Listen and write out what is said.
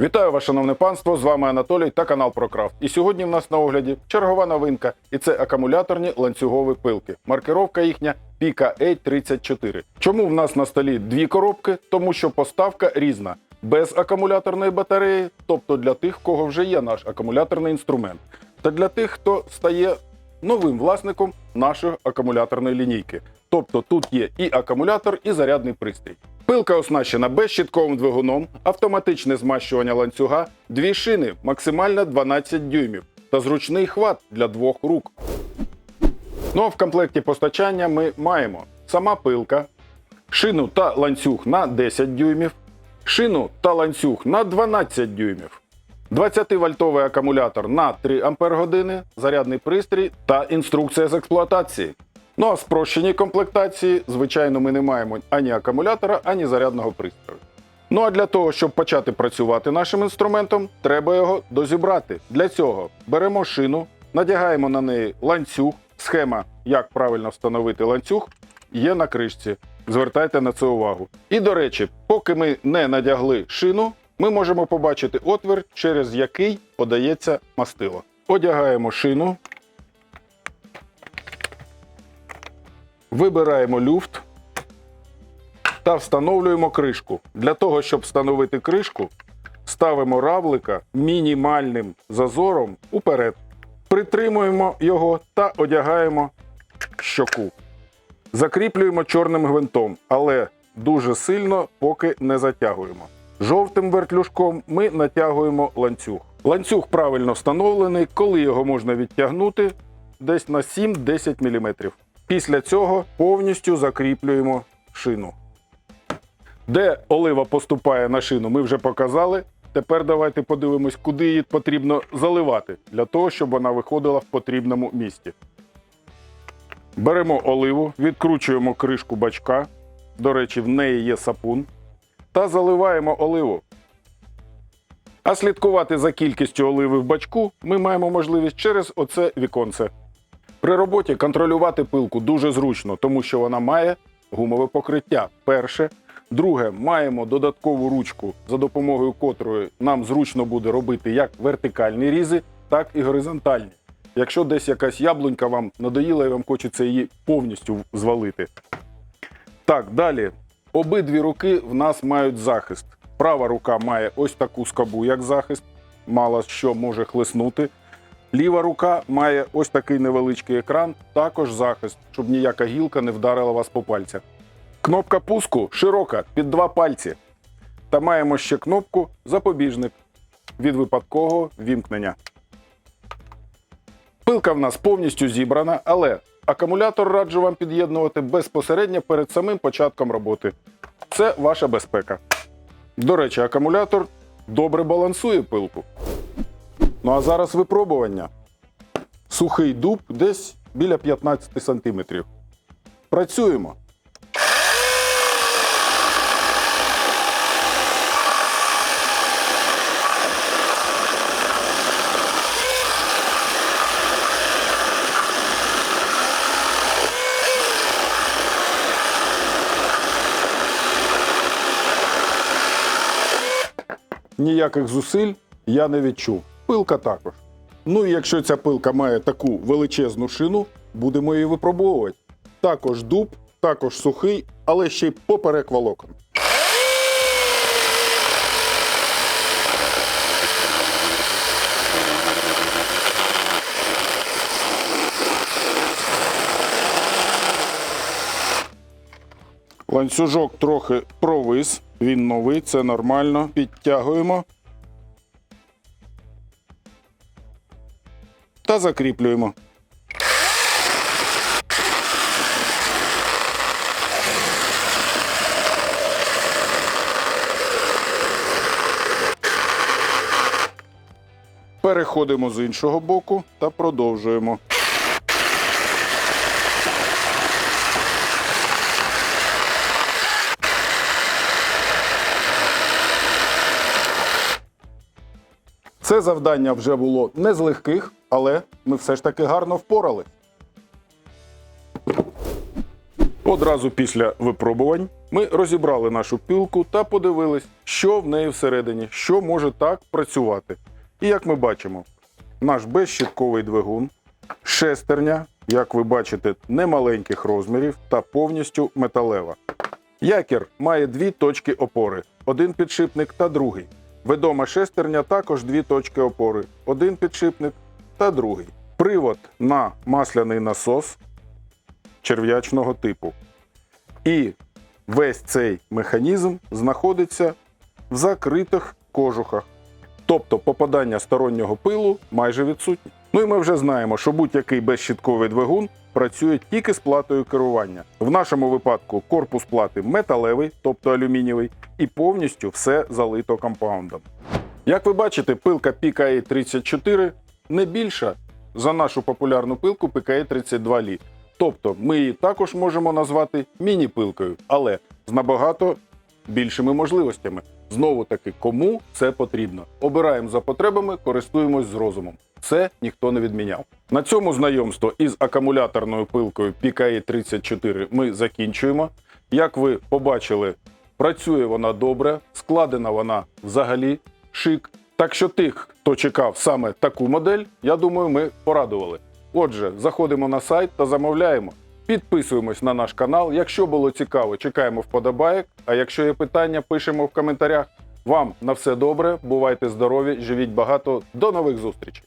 Вітаю вас, шановне панство! З вами Анатолій та канал ProCraft. І сьогодні в нас на огляді чергова новинка, і це акумуляторні ланцюгові пилки. Маркировка їхня PKA 34. Чому в нас на столі дві коробки? Тому що поставка різна. Без акумуляторної батареї, тобто для тих, кого вже є наш акумуляторний інструмент, та для тих, хто стає новим власником нашої акумуляторної лінійки. Тобто тут є і акумулятор, і зарядний пристрій. Пилка оснащена безщітковим двигуном, автоматичне змащування ланцюга, дві шини, максимально 12 дюймів та зручний хват для двох рук. Ну а в комплекті постачання ми маємо сама пилка, шину та ланцюг на 10 дюймів, шину та ланцюг на 12 дюймів. 20-вольтовий акумулятор на 3 Ах, зарядний пристрій та інструкція з експлуатації. Ну а спрощеній комплектації, звичайно, ми не маємо ані акумулятора, ані зарядного пристрою. Ну а для того, щоб почати працювати нашим інструментом, треба його дозібрати. Для цього беремо шину, надягаємо на неї ланцюг. Схема, як правильно встановити ланцюг, є на кришці. Звертайте на це увагу. І до речі, поки ми не надягли шину, ми можемо побачити отвір, через який подається мастило. Одягаємо шину, вибираємо люфт та встановлюємо кришку. Для того, щоб встановити кришку, ставимо равлика мінімальним зазором уперед. Притримуємо його та одягаємо щоку. Закріплюємо чорним гвинтом, але дуже сильно поки не затягуємо. Жовтим вертлюжком ми натягуємо ланцюг. Ланцюг правильно встановлений, коли його можна відтягнути десь на 7-10 мм. Після цього повністю закріплюємо шину. Де олива поступає на шину, ми вже показали. Тепер давайте подивимось, куди її потрібно заливати, для того, щоб вона виходила в потрібному місці. Беремо оливу, відкручуємо кришку бачка. До речі, в неї є сапун. Та заливаємо оливу. А слідкувати за кількістю оливи в бачку ми маємо можливість через оце віконце. При роботі контролювати пилку дуже зручно, тому що вона має гумове покриття. Перше. Друге, маємо додаткову ручку, за допомогою котрої нам зручно буде робити як вертикальні різи, так і горизонтальні. Якщо десь якась яблунька вам надоїла і вам хочеться її повністю звалити. Так, далі. Обидві руки в нас мають захист. Права рука має ось таку скобу, як захист, мало що може хлеснути. Ліва рука має ось такий невеличкий екран, також захист, щоб ніяка гілка не вдарила вас по пальцях. Кнопка пуску широка під два пальці. Та маємо ще кнопку запобіжник від випадкового вімкнення. Пилка в нас повністю зібрана, але акумулятор раджу вам під'єднувати безпосередньо перед самим початком роботи. Це ваша безпека. До речі, акумулятор добре балансує пилку. Ну а зараз випробування. Сухий дуб десь біля 15 см. Працюємо. Ніяких зусиль я не відчув. Пилка також. Ну і якщо ця пилка має таку величезну шину, будемо її випробовувати. Також дуб, також сухий, але ще й поперек волокон. Ланцюжок трохи провис, він новий, це нормально. Підтягуємо та закріплюємо. Переходимо з іншого боку та продовжуємо. Це завдання вже було не з легких, але ми все ж таки гарно впорали. Одразу після випробувань Ми розібрали нашу пилку та подивились, що в неї всередині, що може так працювати. І як ми бачимо, наш безщітковий двигун, шестерня, як ви бачите, немаленьких розмірів та повністю металева. Якір має дві точки опори: один підшипник та другий. Ведома шестерня також дві точки опори: один підшипник та другий. Привод на масляний насос черв'ячного типу. І весь цей механізм знаходиться в закритих кожухах. Тобто попадання стороннього пилу майже відсутнє. Ну і ми вже знаємо, що будь-який безщітковий двигун працює тільки з платою керування. В нашому випадку корпус плати металевий, тобто алюмінієвий, і повністю все залито компаундом. Як ви бачите, пилка PKA 34 не більша за нашу популярну пилку PKA 32 Li. Тобто ми її також можемо назвати міні-пилкою, але з набагато більшими можливостями. Знову таки, кому це потрібно. Обираємо за потребами, користуємось з розумом. Це ніхто не відміняв. На цьому знайомство із акумуляторною пилкою PKE 34 ми закінчуємо. Як ви побачили, працює вона добре, складена вона взагалі шик. Так що тих, хто чекав саме таку модель, я думаю, ми порадували. Отже, заходимо на сайт та замовляємо. Підписуємось на наш канал. Якщо було цікаво, чекаємо вподобайок. А якщо є питання, пишемо в коментарях. Вам на все добре, бувайте здорові, живіть багато. До нових зустрічей!